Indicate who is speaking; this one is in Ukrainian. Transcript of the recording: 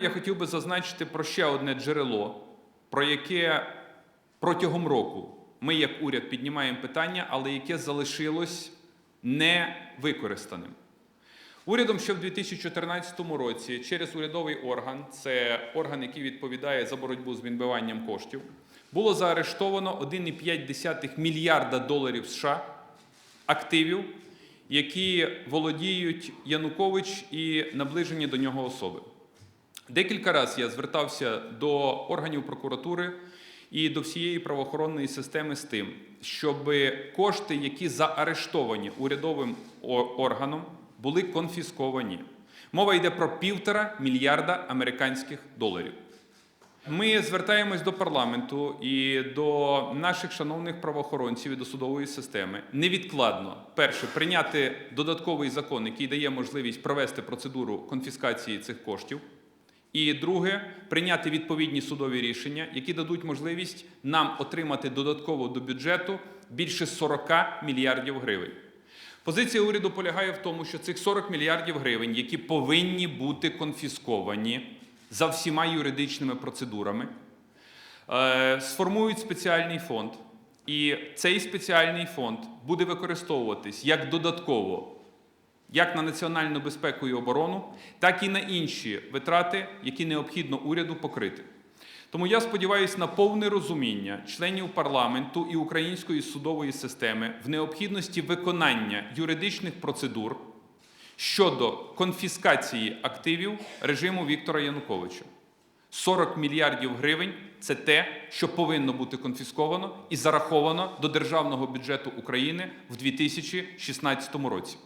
Speaker 1: Я хотів би зазначити про ще одне джерело, про яке протягом року ми, як уряд, піднімаємо питання, але яке залишилось невикористаним. Урядом ще в 2014 році через урядовий орган, це орган, який відповідає за боротьбу з відбиванням коштів, було заарештовано 1,5 мільярда доларів США активів, які володіють Янукович і наближені до нього особи. Декілька разів я звертався до органів прокуратури і до всієї правоохоронної системи з тим, щоб кошти, які заарештовані урядовим органом, були конфісковані. Мова йде про півтора мільярда американських доларів. Ми звертаємось до парламенту і до наших шановних правоохоронців і до судової системи невідкладно перше прийняти додатковий закон, який дає можливість провести процедуру конфіскації цих коштів. І друге, прийняти відповідні судові рішення, які дадуть можливість нам отримати додатково до бюджету більше 40 мільярдів гривень. Позиція уряду полягає в тому, що цих 40 мільярдів гривень, які повинні бути конфісковані за всіма юридичними процедурами, е, сформують спеціальний фонд. І цей спеціальний фонд буде використовуватись як додатково як на національну безпеку і оборону, так і на інші витрати, які необхідно уряду покрити. Тому я сподіваюся на повне розуміння членів парламенту і української судової системи в необхідності виконання юридичних процедур щодо конфіскації активів режиму Віктора Януковича. 40 мільярдів гривень це те, що повинно бути конфісковано і зараховано до державного бюджету України в 2016 році.